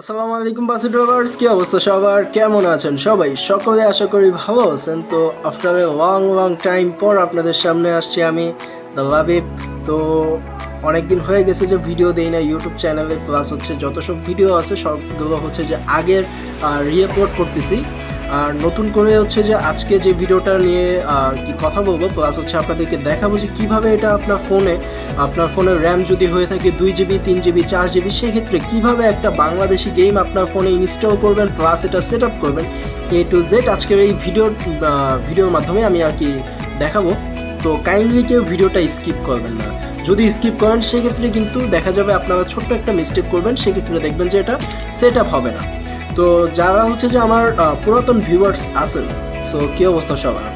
আসসালামু আলাইকুম, বাসি ড্রাইভার্স কি অবস্থা সবার? কেমন আছেন সবাই? সকলে আশা করি ভালো আছেন। তো after a long long time পর আপনাদের সামনে আসছি আমি দ্য লাভিব তো অনেক দিন হয়ে গেছে যে ভিডিও দেই না ইউটিউব চ্যানেলে প্লাস হচ্ছে যত সব ভিডিও আছে, সবগুলো হচ্ছে যে আগের রিপোর্ট করতেছি। আর নতুন করে হচ্ছে যে আজকে যে ভিডিওটা নিয়ে আর কি কথা বলব প্লাস হচ্ছে আপনাদেরকে দেখাবো যে কীভাবে এটা আপনার ফোনে আপনার ফোনের র্যাম যদি হয়ে থাকে দুই জিবি তিন জিবি চার জিবি সেক্ষেত্রে কীভাবে একটা বাংলাদেশি গেম আপনার ফোনে ইনস্টল করবেন প্লাস এটা সেট আপ করবেন এ টু জেড আজকের এই ভিডিওর ভিডিওর মাধ্যমে আমি আর কি দেখাবো। তো কাইন্ডলি কেউ ভিডিওটা স্কিপ করবেন না। যদি স্কিপ করেন, সেক্ষেত্রে কিন্তু দেখা যাবে আপনারা ছোট্ট একটা মিস্টেক করবেন, সেক্ষেত্রে দেখবেন যে এটা সেট আপ হবে না। তো যারা হচ্ছে যে আমার পুরাতন ভিউয়ার্স আছেন সো কী অবস্থা সবার?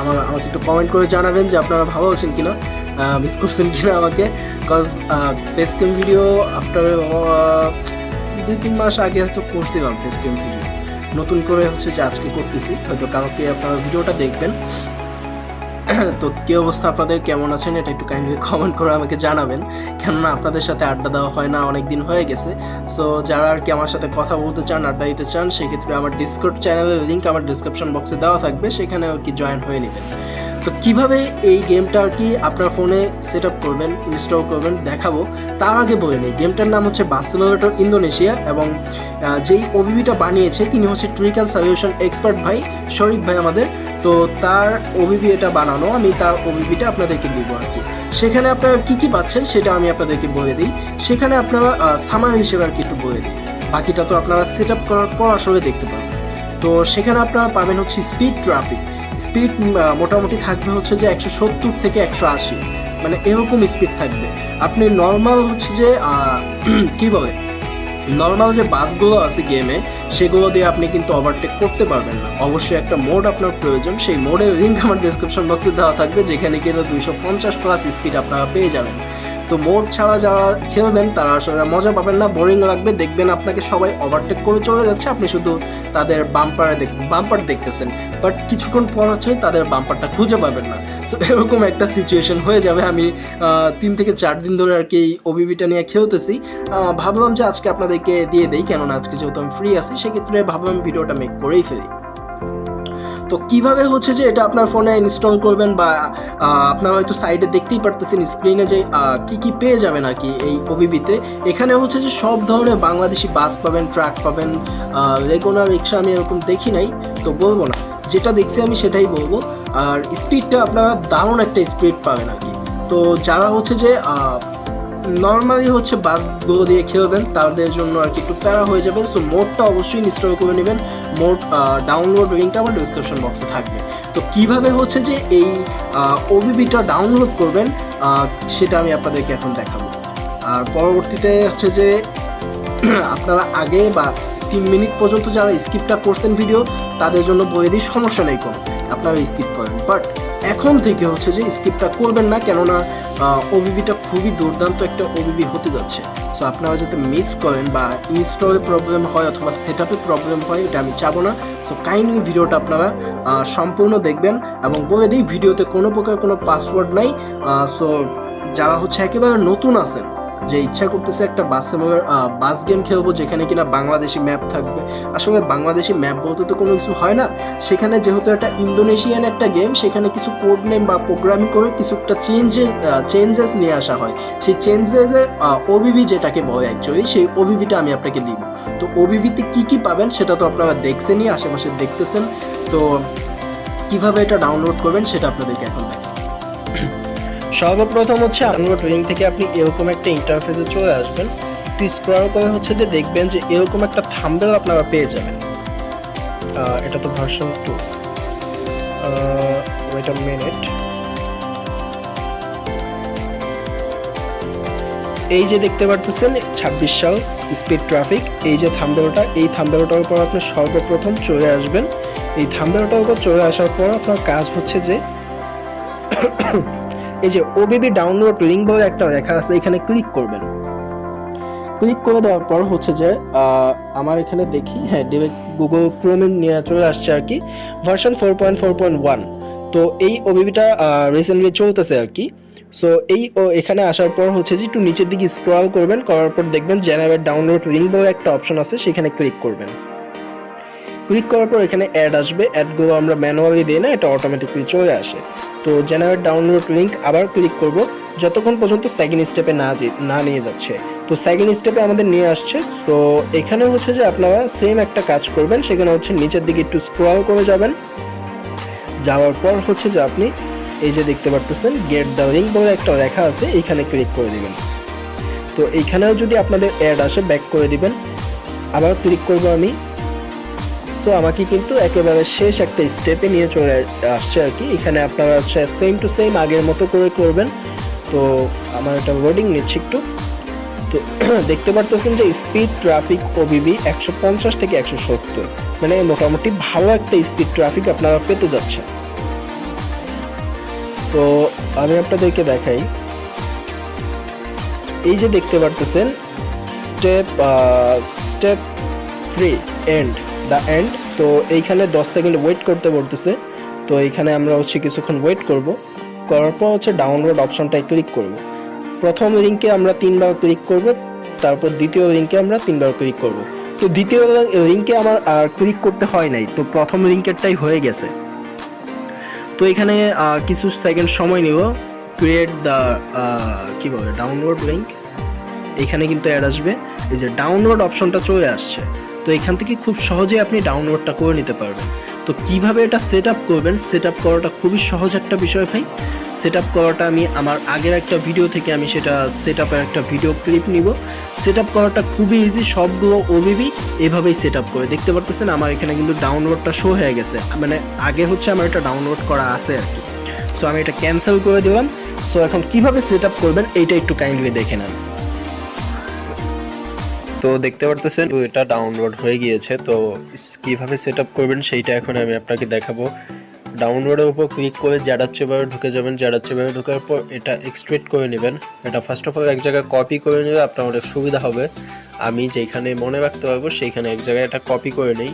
আমার, আমাকে একটু কমেন্ট করে জানাবেন যে আপনারা ভালো আছেন কিনা। মিস করছেন কিনা আমাকে? Cause face cam video after দুই, তিন মাস আগে হয়তো করছিলাম ফেস ক্যাম ভিডিও নতুন করে হচ্ছে যে আজকে করতেছি। হয়তো কালকে আপনারা ভিডিওটা দেখবেন। তো কি অবস্থা আপনাদের? কেমন আছেন? এটা একটু কাইন্ডলি কমেন্ট করে আমাকে জানাবেন। কেননা আপনাদের সাথে আড্ডা দেওয়া হয় না অনেক দিন হয়ে গেছে। সো যারা আর কি আমার সাথে কথা বলতে চান, আড্ডা দিতে চান, সেক্ষেত্রে আমার ডিসকোড চ্যানেলের লিঙ্ক আমার ডিসক্রিপশন বক্সে দেওয়া থাকবে। সেখানে আর কি জয়েন হয়ে নেবেন। তো কীভাবে এই গেমটা আর কি আপনার ফোনে সেট আপ করবেন ইনস্টল করবেন দেখাবো। তার আগে বলে নিই, গেমটার নাম হচ্ছে বাসিলোরেটর ইন্দোনেশিয়া এবং যেই ওবিবিটা বানিয়েছে, তিনি হচ্ছে ট্রিকাল সলিউশন এক্সপার্ট ভাই শরীফ ভাই আমাদের। তো তার ওবিবি এটা বানানো, আমি তার ওবিবিটা আপনাদেরকে দিব আর কি। সেখানে আপনারা কী কী পাচ্ছেন সেটা আমি আপনাদেরকে বলে দিই। সেখানে আপনারা সামার হিসেবে আর কি একটু বলে দিই। বাকিটা তো আপনারা সেট আপ করার পর আসলে দেখতে পাবেন তো সেখানে আপনারা পাবেন হচ্ছে স্পিড ট্রাফিক স্পিড মোটামুটি থাকবে হচ্ছে যে একশো সত্তর থেকে একশো আশি। মানে এরকম স্পিড থাকবে। আপনি নর্মাল হচ্ছে যে কি বলে? নর্মাল যে বাসগুলো আছে গেমে সেগুলো দিয়ে আপনি কিন্তু ওভারটেক করতে পারবেন না। অবশ্যই একটা মোড আপনার প্রয়োজন। সেই মোডের লিঙ্ক আমার ডিসক্রিপশন বক্সে দেওয়া থাকবে, যেখানে কিনা দুইশো পঞ্চাশ প্লাস স্পিড আপনারা পেয়ে যাবেন। তো মোড ছাড়া যারা খেলবেন, তারা আসলে মজা পাবেন না বোরিং লাগবে। দেখবেন আপনাকে সবাই ওভারটেক করে চলে যাচ্ছে, আপনি শুধু তাদের বাম্পারে দেখ বাম্পার দেখতেছেন। বাট কিছুক্ষণ পর হচ্ছে তাদের বাম্পারটা খুঁজে পাবেন না। সো এরকম একটা সিচুয়েশন হয়ে যাবে। আমি তিন থেকে চার দিন ধরে আর কি এই ওবিবিটা নিয়ে খেলতেছি। ভাবলাম যে আজকে আপনাদেরকে দিয়ে দেই, কেননা আজকে যেহেতু আমি ফ্রি আছি, সেক্ষেত্রে ভাবলাম ভিডিওটা মেক করেই ফেলি। তো কীভাবে হচ্ছে যে এটা আপনার ফোনে ইনস্টল করবেন বা আপনারা হয়তো সাইডে দেখতেই পারতেছেন স্ক্রিনে যে কি কি পেয়ে যাবেন আর কি এই ওবিবিতে এখানে হচ্ছে যে সব ধরনের বাংলাদেশি বাস পাবেন ট্রাক পাবেন রেগুলার রিক্সা আমি এরকম দেখি নাই, তো বলব না। যেটা দেখছি আমি সেটাই বলব। আর স্পিডটা আপনারা দারুণ একটা স্পিড পাবেন আর কি। তো যারা হচ্ছে যে নর্মালি হচ্ছে বাসগুলো দিয়ে খেলবেন, তাদের জন্য আর কি একটু প্যারা হয়ে যাবে। সো মোডটা অবশ্যই ইনস্টল করে নেবেন। মোড ডাউনলোড লিঙ্কটা আমার ডিসক্রিপশন বক্সে থাকবে। তো কীভাবে হচ্ছে যে এই ওবিবিটা ডাউনলোড করবেন সেটা আমি আপনাদেরকে এখন দেখাবো। আর পরবর্তীতে হচ্ছে যে আপনারা আগে বা তিন মিনিট পর্যন্ত যারা স্কিপটা করছেন ভিডিও তাদের জন্য বলে দিই সমস্যা নেই কোনো। আপনারা স্কিপ করেন। বাট এখন থেকে হচ্ছে যে স্কিপটা করবেন না, কেননা ওবিবিটা খুবই দুর্দান্ত একটা ওবিবি হতে যাচ্ছে। সো আপনারা যাতে মিস করেন বা ইনস্টলে প্রবলেম হয় অথবা সেট আপে প্রবলেম হয়, এটা আমি চাবো না। সো কাইন্ডলি ভিডিওটা আপনারা সম্পূর্ণ দেখবেন এবং বলে দিই, ভিডিওতে কোনো প্রকার কোনো পাসওয়ার্ড নাই। সো যারা হচ্ছে একেবারে নতুন আছেন যে ইচ্ছা করতেছে একটা বাস বাস গেম খেলব যেখানে কিনা বাংলাদেশি ম্যাপ থাকবে। আসলে বাংলাদেশি ম্যাপ বলতে তো কোনো কিছু হয় না। সেখানে যেহেতু একটা ইন্দোনেশিয়ান একটা গেম সেখানে কিছু কোড নেম বা প্রোগ্রামিং করে কিছু একটা চেঞ্জে চেঞ্জেস নিয়ে আসা হয়। সেই চেঞ্জেসে ওবিবি যেটাকে বলে অ্যাকচুয়ালি সেই ওবিবিটা আমি আপনাকে দিব। তো ওবিবিতে কি কি পাবেন সেটা তো আপনারা দেখছেনই, আশেপাশে দেখতেছেন। তো কীভাবে এটা ডাউনলোড করবেন সেটা আপনাদেরকে এখন দেখাই সর্বপ্রথম হচ্ছে ডাউনলোড লিঙ্ক থেকে আপনি এরকম একটা ইন্টারফেসে চলে আসবেন। একটু স্ক্রল করে হচ্ছে যে দেখবেন যে এরকম একটা থাম্বেল আপনারা পেয়ে যাবেন। এটা তো ভার্সন টু ওয়েট মিনিট এই যে দেখতে পারতেছেন, ছাব্বিশ সাল স্পিড ট্রাফিক এই যে থাম্বেলটা এই থাম্বেলটার উপর আপনি সর্বপ্রথম চলে আসবেন। এই থাম্বেলটার উপর চলে আসার পর আপনার কাজ হচ্ছে যে এই যে ওবিবি ডাউনলোড লিঙ্ক বলে একটা লেখা আছে, এখানে ক্লিক করবেন। ক্লিক করে দেওয়ার পর হচ্ছে যে আমার এখানে দেখি হ্যাঁ গুগল ক্রোমে নিয়ে চলে আসছে আর কি version four point four point one তো এই ওবিবিটা রিসেন্টলি চলতেছে আর কি। সো এই, ও, এখানে আসার পর হচ্ছে যে একটু নিচের দিকে স্ক্রল করবেন, করার পর দেখবেন জেনারেট ডাউনলোড লিঙ্ক বলে একটা অপশন আছে, সেখানে ক্লিক করবেন। ক্লিক করার পর এখানে অ্যাড আসবে অ্যাডগুলো আমরা ম্যানুয়ালি দিই না, এটা অটোমেটিকলি চলে আসে। তো জেনারেট ডাউনলোড লিঙ্ক আবার ক্লিক করব, যতক্ষণ পর্যন্ত সেকেন্ড স্টেপে না না নিয়ে যাচ্ছে। তো সেকেন্ড স্টেপে আমাদের নিয়ে আসছে। তো এখানে হচ্ছে যে আপনারা সেম একটা কাজ করবেন, সেখানে হচ্ছে নিচের দিকে একটু স্ক্রল করে যাবেন। যাওয়ার পর হচ্ছে যে আপনি এই যে দেখতে পারতেছেন গেট দ্য লিঙ্ক বলে একটা লেখা আছে এইখানে ক্লিক করে দিবেন। তো এইখানেও যদি আপনাদের অ্যাড আসে ব্যাক করে দিবেন। আবার ক্লিক করব আমি। সো আমাকে কিন্তু একেবারে শেষ একটা স্টেপে নিয়ে চলে আসছে আর কি। এখানে আপনারা হচ্ছে সেম টু সেম আগের মতো করে করবেন। তো, আমার একটা লোডিং নিচ্ছে একটু। তো, দেখতে পারতেছেন যে স্পিড ট্রাফিক ওবিবি একশো পঞ্চাশ থেকে একশো সত্তর। মানে মোটামুটি ভালো একটা স্পিড ট্রাফিক আপনারা পেতে যাচ্ছেন। তো, আমি আপনাদেরকে দেখাই। এই যে দেখতে পারতেছেন step step three and the end তো এইখানে দশ সেকেন্ড ওয়েট করতে বলতেছে। তো এইখানে আমরা হচ্ছে কিছুক্ষণ ওয়েট করব। করার পর হচ্ছে ডাউনলোড অপশনটায় ক্লিক করব। প্রথম লিঙ্কে আমরা তিনবার ক্লিক করব, তারপর দ্বিতীয় লিঙ্কে আমরা তিনবার ক্লিক করব। তো দ্বিতীয় লিঙ্কে আমার আর ক্লিক করতে হয় নাই, তো প্রথম লিঙ্কেরটাই হয়ে গেছে। তো এখানে কিছু সেকেন্ড সময় নিব। ক্রিয়েট দ্য কি বলে ডাউনলোড লিঙ্ক এখানে কিন্তু অ্যাড আসবে। এই যে ডাউনলোড অপশনটা চলে আসছে। তো এখান থেকে খুব সহজেই আপনি ডাউনলোডটা করে নিতে পারবেন। তো কীভাবে এটা সেট আপ করবেন? সেট আপ করাটা খুবই সহজ একটা বিষয় ভাই। সেট আপ করাটা আমি আমার আগের একটা ভিডিও থেকে আমি সেটা সেট আপের একটা ভিডিও ক্লিপ নিব। সেট আপ করাটা খুবই ইজি সবগুলো ওবিবি এভাবেই সেট আপ করে। দেখতে পারতেছেন আমার এখানে কিন্তু ডাউনলোডটা শো হয়ে গেছে। মানে আগে হচ্ছে আমার এটা ডাউনলোড করা আছে আর কি। সো আমি এটা ক্যান্সেল করে দিলাম। সো এখন কীভাবে সেট আপ করবেন? এইটা একটু কাইন্ডলি দেখে নেন। তো দেখতে পারতেছেন, এটা ডাউনলোড হয়ে গিয়েছে। তো কীভাবে সেট করবেন সেইটা এখন আমি আপনাকে দেখাবো। ডাউনলোডের উপর ক্লিক করে জাডাচ্ছে ভাবে ঢুকে যাবেন। জাডাচ্ছে ভাবে ঢোকার পর এটা এক্সট্রেট করে নেবেন। এটা ফার্স্ট অফ অল এক জায়গায় কপি করে নেবে, আপনার অনেক সুবিধা হবে। আমি যেখানে মনে রাখতে পারব, সেইখানে এক জায়গায় এটা কপি করে নেই।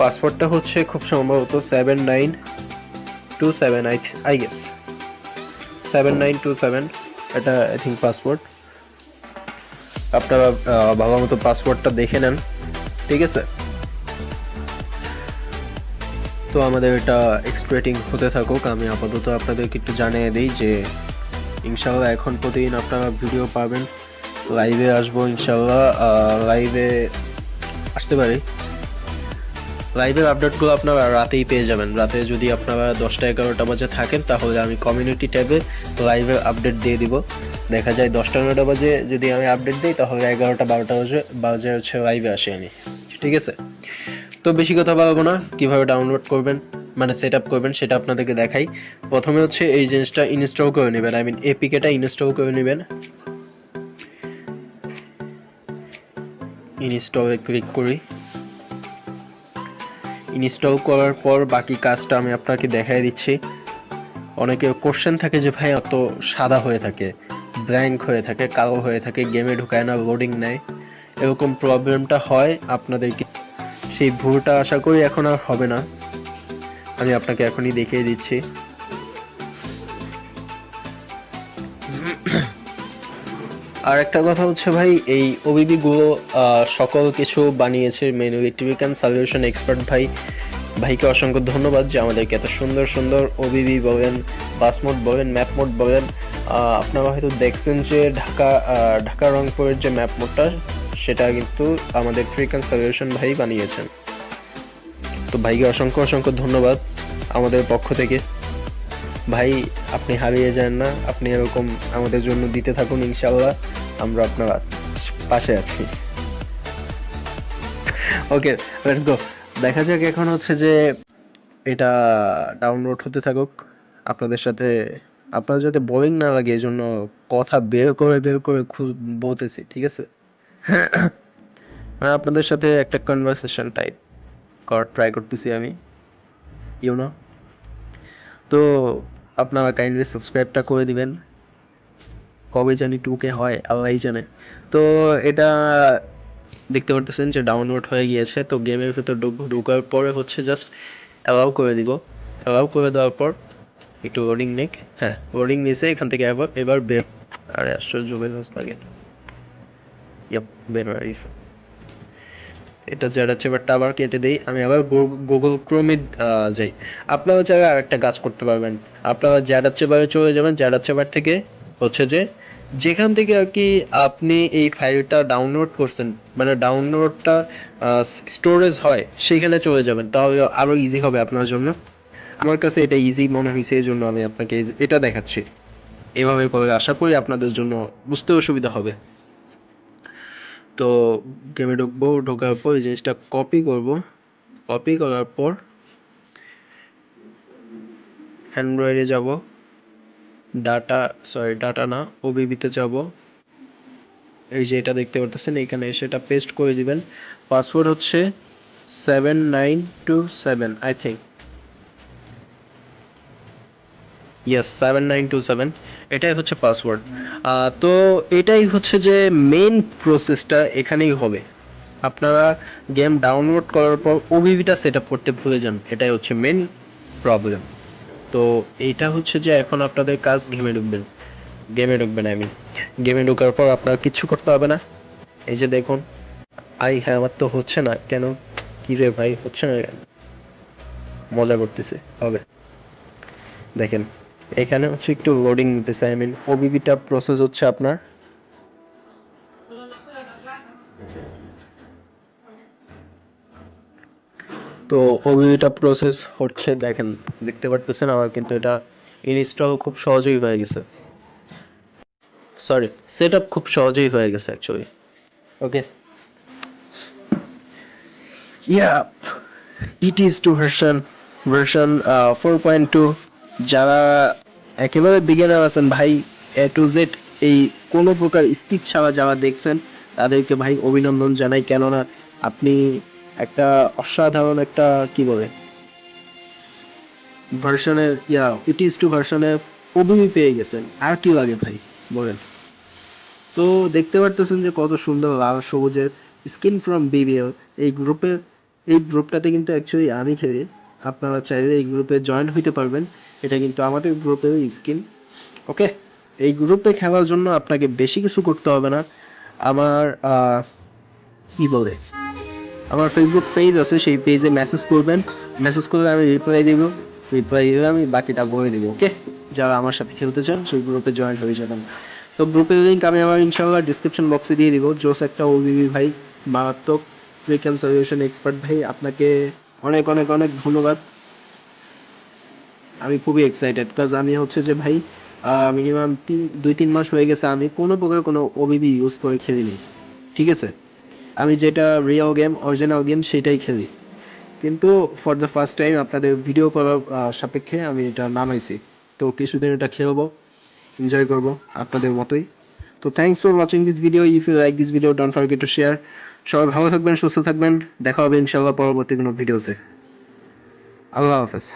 পাসওয়ার্ডটা হচ্ছে খুব সম্ভবত seven nine two seven I I guess seven nine two seven এটা আই থিঙ্ক পাসওয়ার্ড আপনারা ভালো মতো পাসওয়ার্ডটা দেখে নেন, ঠিক আছে? তো আমাদের এটা এক্সপ্রেটিং হতে থাকুক। আমি আপাতত আপনাদেরকে একটু জানিয়ে দিই যে ইনশাল্লাহ এখন প্রতিদিন আপনারা ভিডিও পাবেন। লাইভে আসব ইনশাল্লাহ লাইভে আসতে পারি। লাইভের আপডেটগুলো আপনারা রাতেই পেয়ে যাবেন। রাতে যদি আপনারা দশটা এগারোটা বাজে থাকেন, তাহলে আমি কমিউনিটি ট্যাবে লাইভের আপডেট দিয়ে দিব। দেখা যায় দশটা এগারোটা বাজে যদি আমি আপডেট দিই, তাহলে এগারোটা, বারোটা বাজে বাজে হচ্ছে লাইভে আসি আমি ঠিক আছে? তো বেশি কথা বলব না, কীভাবে ডাউনলোড করবেন মানে সেট আপ করবেন, সেটা আপনাদেরকে দেখাই। প্রথমে হচ্ছে এই জিনিসটা ইনস্টল করে নেবেন আই মিন এপিকেটা ইনস্টল করে নেবেন। ইনস্টলে ক্লিক করি। ইনস্টল করার পর বাকি কাজটা আমি আপনাকে দেখাই দিচ্ছি। অনেকে কোশ্চেন থাকে যে ভাই অত সাদা হয়ে থাকে। ব্ল্যাঙ্ক হয়ে থাকে কালো হয়ে থাকে গেমে ঢুকায় না লোডিং নেয়। এরকম প্রবলেমটা হয় আপনাদেরকে। সেই ভুলটা আশা করি এখন আর হবে না। আমি আপনাকে এখনই দেখিয়ে দিচ্ছি। আর একটা কথা হচ্ছে ভাই এই ওবিবি গুলো আহ, সকল কিছু বানিয়েছে মেনুয়ালি টিভিকান সলিউশন এক্সপার্ট ভাই। ভাইকে অসংখ্য ধন্যবাদ যে আমাদেরকে এত সুন্দর সুন্দর ওবিবি বলেন বাস মোড বলেন ম্যাপ মোড বলেন আপনারা হয়তো দেখছেন যে ঢাকা ঢাকা রংপুরের যে ম্যাপ মোডটা, সেটা কিন্তু আমাদের ট্রিকান সলিউশন ভাই বানিয়েছেন। তো ভাইকে অসংখ্য অসংখ্য ধন্যবাদ আমাদের পক্ষ থেকে। ভাই, আপনি হারিয়ে যান না, আপনি এরকম আমাদের জন্য দিতে থাকুন ইনশাল্লাহ আমরা আপনার পাশে আছি। ওকে লেটস গো দেখা যাক এখন হচ্ছে যে এটা ডাউনলোড হতে থাকুক। আপনাদের সাথে আপনার যাতে বোরিং না লাগে এই জন্য কথা বের করে বের করে খুব বলতেছি, ঠিক আছে? মানে আপনাদের সাথে একটা কনভারসেশন টাইপ করার ট্রাই করতেছি আমি। ইউনো তো আপনারা কাইন্ডলি সাবস্ক্রাইবটা করে দিবেন। কবে জানি টুকে হয়, আল্লাহই জানে। তো এটা দেখতে পারতেছেন যে ডাউনলোড হয়ে গিয়েছে, তো গেমের ভেতর ঢুক- ঢোকার পরে হচ্ছে জাস্ট অ্যালাউ করে দিব। অ্যালাউ করে দেওয়ার পর একটু ওয়ার্ডিং নেক। হ্যাঁ ওয়ার্ডিং নিয়েছে এখান থেকে এবার এবার বের। আরে, আশ্চর্য বের হচ্ছে লাগে ইয়াপ, বের হয়ে গেছে। এটা যারা চেপারটা আবার কেটে দেই। আমি আবার গুগল ক্রোমে যাই। আপনারা চাইলে আর একটা কাজ করতে পারবেন। আপনারা যারা চেপারে চলে যাবেন। যারা চেপার থেকে হচ্ছে যে, যেখান থেকে আর কি আপনি এই ফাইলটা ডাউনলোড করছেন মানে ডাউনলোডটা স্টোরেজ হয়, সেইখানে চলে যাবেন। তাহলে আরও ইজি হবে আপনার জন্য। আমার কাছে এটা ইজি মনে হয়েছে এই জন্য আমি আপনাকে এটা দেখাচ্ছি। এভাবে করে আশা করি আপনাদের জন্য বুঝতেও সুবিধা হবে। তো গেমে ঢুকবো, ঢোকার পর এই জিনিসটা কপি করব। কপি করার পর অ্যান্ড্রয়েডে যাব। ডাটা সরি ডাটা না ওবিবিতে যাব। এই যে এটা দেখতে পারতেছেন, এখানে এসে এটা পেস্ট করে দিবেন। পাসওয়ার্ড হচ্ছে seven nine two seven I think yes seven nine two seven এটাই হচ্ছে পাসওয়ার্ড তো এটাই হচ্ছে যে মেন প্রসেসটা এখানেই হবে। আপনারা গেম ডাউনলোড করার পর ওবিবিটা সেট আপ করতে ভুলে যান। এটাই হচ্ছে মেন প্রবলেম তো এইটা হচ্ছে যে এখন আপনাদের কাজ গেমে ঢুকবেন। গেমে ঢুকবেন আমি গেমে ঢোকার পর আপনার কিচ্ছু করতে হবে না। এই যে দেখুন, আই হ্যাঁ আমার তো হচ্ছে না। কেন? কি রে ভাই, হচ্ছে না মজা করতেছে, হবে। দেখেন। এখানে হচ্ছে একটু লোডিং নিতেছে আই মিন ওবিবিটা প্রসেস হচ্ছে আপনার। তো ওবিবিটা প্রসেস হচ্ছে দেখেন দেখতে পারতেছেন আমার কিন্তু এটা ইনস্টল খুব সহজেই হয়ে গেছে। সরি সেট খুব সহজেই হয়ে গেছে actually okay Yep, it is to version version four point two যারা একেবারে বিগিনার আছেন ভাই এ টু জেড এই কোনো প্রকার স্কিপ ছাড়া যারা দেখছেন, তাদেরকে ভাই অভিনন্দন জানাই। কেননা আপনি একটা অসাধারণ একটা, কি বলে ভার্সনের ইয়া ইট ইজ টু ভার্সনের ওবিবি পেয়ে গেছেন। আর কি লাগে ভাই, বলেন। তো দেখতে পারতেছেন যে কত সুন্দর লাল সবুজের স্কিন ফ্রম বিবিএল এই গ্রুপে এই গ্রুপটাতে কিন্তু অ্যাকচুয়ালি আমি খেলি আপনারা চাইলে এই গ্রুপে জয়েন হইতে পারবেন। এটা কিন্তু আমাদের গ্রুপের স্কিন ওকে? এই গ্রুপে খেলার জন্য আপনাকে বেশি কিছু করতে হবে না। আমার কি বলে? আমার ফেসবুক পেজ আছে, সেই পেজে মেসেজ করবেন। মেসেজ করলে আমি রিপ্লাই দিব। রিপ্লাই দিলে আমি বাকিটা বলে দিব, ওকে? যারা আমার সাথে খেলতে চান, সেই গ্রুপে জয়েন হয়ে যাবেন। তো গ্রুপের লিঙ্ক আমি আমার ইনশাল্লাহ ডিসক্রিপশন বক্সে দিয়ে দিব। জোস একটা ওবিবি ভাই, মারাত্মক ফ্রিকেন সলিউশন এক্সপার্ট ভাই, আপনাকে অনেক অনেক অনেক ধন্যবাদ। আমি খুবই এক্সাইটেড কাজ আমি হচ্ছে যে ভাই মিনিমাম তিন, দুই, তিন মাস হয়ে গেছে আমি কোনো প্রকার কোনো ওবিবি ইউজ করে খেলিনি। ঠিক আছে? আমি যেটা রিয়েল গেম অরিজিনাল গেম সেটাই খেলি। কিন্তু ফর দ্য ফার্স্ট টাইম আপনাদের ভিডিও করার সাপেক্ষে আমি এটা নামাইছি। তো কিছুদিন এটা খেলব এনজয় করব আপনাদের মতোই। তো thanks for watching this video if you like this video don't forget to share সবাই ভালো থাকবেন, সুস্থ থাকবেন। দেখা হবে ইনশাল্লাহ পরবর্তী কোনো ভিডিওতে আল্লাহ হাফেজ।